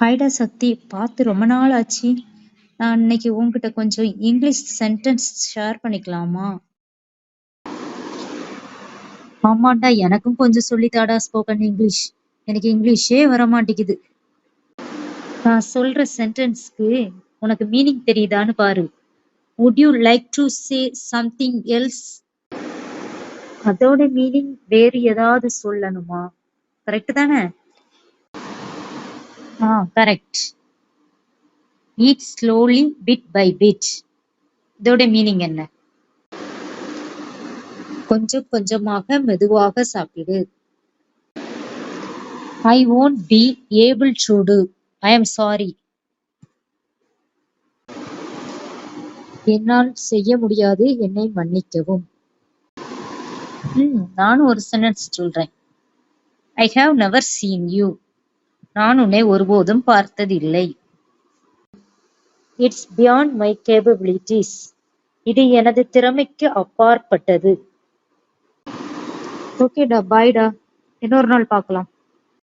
ஹாய்டா சக்தி, பார்த்து ரொம்ப நாள் ஆச்சு. நான் இன்னைக்கு உன்கிட்ட கொஞ்சம் இங்கிலீஷ் சென்டென்ஸ் ஷேர் பண்ணிக்கலாமா? ஆமாண்டா எனக்கும் கொஞ்சம் சொல்லித்தாடா ஸ்போக்கன் இங்கிலீஷ். எனக்கு இங்கிலீஷே வர மாட்டேங்குது. நான் சொல்ற சென்டென்ஸ்க்கு உனக்கு மீனிங் தெரியுதான்னு பாரு. Would you like to say something else அதோட மீனிங் வேறு ஏதாவது சொல்லணுமா? கரெக்ட் தானே? ஆ correct. Eat slowly bit by bit. இதோட மீனிங் என்ன? கொஞ்சம் கொஞ்சமாக மெதுவாக சாப்பிடு. I won't be able to I I sorry என்னால் செய்ய முடியாது என்னை மன்னிக்கவும். ம் நானும் ஒரு சென்டென்ஸ் சொல்றேன். I have never seen you நான் உன்னை ஒருபோதும் பார்த்ததில்லை. இட்ஸ் பியாண்ட் மை கேபபிலிட்டிஸ் இது எனது திறமைக்கு அப்பாற்பட்டது. ஓகேடா பாய்டா இன்னொரு நாள் பார்க்கலாம்